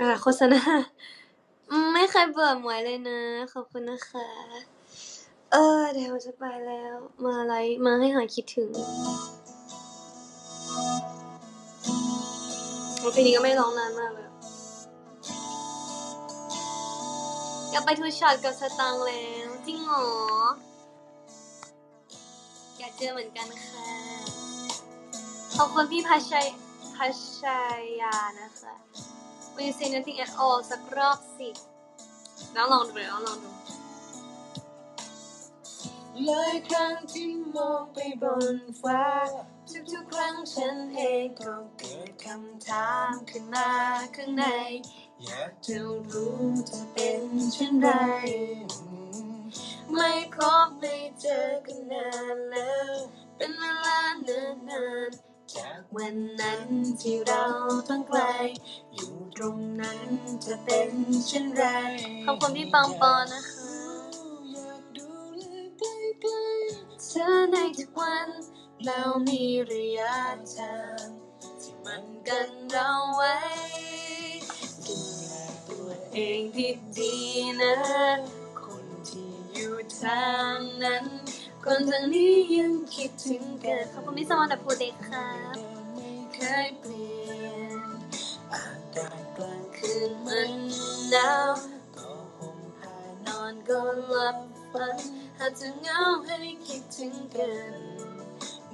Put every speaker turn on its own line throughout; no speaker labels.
อ่า โฆษณา ไม่เคยเบื่อหมวยเลยนะ ขอบคุณนะคะ เออ เดี๋ยวจะไปแล้ว มาไลฟ์มาให้หายคิดถึงเพลงนี้ก็ไม่ร้องนานมากแล้วอยากไปทูช็อตกับสตังแล้ว จริงหรอ อยากเจอเหมือนกันค่ะ ขอบคุณพี่พัชชัยพัชชัยยานะคะ Will you say nothing at all สักรอบสิ แล้วลองดูเดี๋ยวลองดู
หลายครั้งที่มองไปบนฟ้า ทุกๆครั้งฉันเองก็เกิดคำถามขึ้นมาข้างใน อยากจะรู้จะเป็นเช่นไร ไม่พบไม่เจอกันนานแล้ว จากวันนั้นที่เราต้องไกล อยู่ตรงนั้นจะเป็นเช่นไร
ขอบคุณพี่ปังปอนนะคะ
อยากดูใกล้ๆเธอในทุกวันเรามีระยะทางที่มันกันเราไว้ดูแลตัวเองดีๆนะ คนที่อยู่ทางนั้น คนทางนี้ยังคิดถึงกัน
ขอบคุณพี่สมอนแต่พูดเด็กครับ
ไม่เคยเปลี่ยนอากาศกลางคืนมันหนาวก็ห่มผ้านอนก็หลับฝันหากจะเหงาให้คิดถึงกัน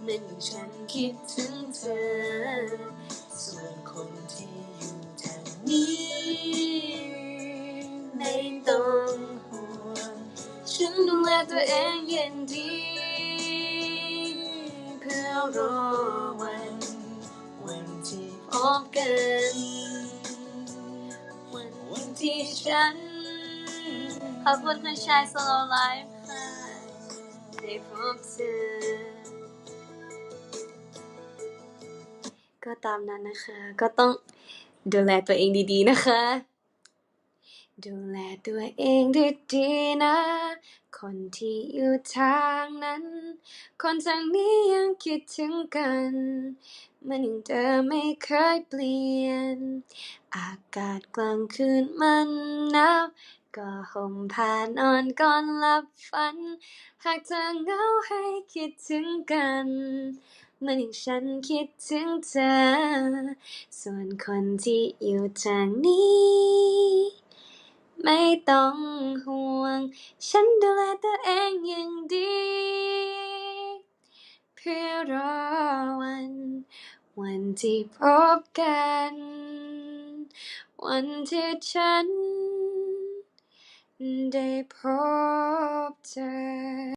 เหมือนอฉันคิดถึงเธอ ส่วนคนที่ ฉันดูแลตัวเองอย่างดี เพื่อรอวัน วันที่พบกัน วันวันที่ฉัน
ขอบคุณคุณชายโซโลไลฟ์ค่ะ
ได้พบเธอ
ก็ตามนั้นนะคะ ก็ต้องดูแลตัวเองดีๆนะคะ ดูแลตัวเองดีๆนะ คนที่อยู่ทางนั้น คนทางนี้ยังคิดถึงกัน มันยังเดิมไม่เคยเปลี่ยน อากาศกลางคืนมันหนาวก็ห่มผ้านอนก่อนหลับฝัน หากเธอเหงาให้คิดถึงกันเหมือนอย่างฉันคิดถึงเธอ ส่วนคนที่อยู่ทางนี้ ไม่ต้องห่วง ฉันดูแลตัวเองอย่างดี เพื่อรอวัน วันที่พบกัน วันที่ฉันได้พบเธอ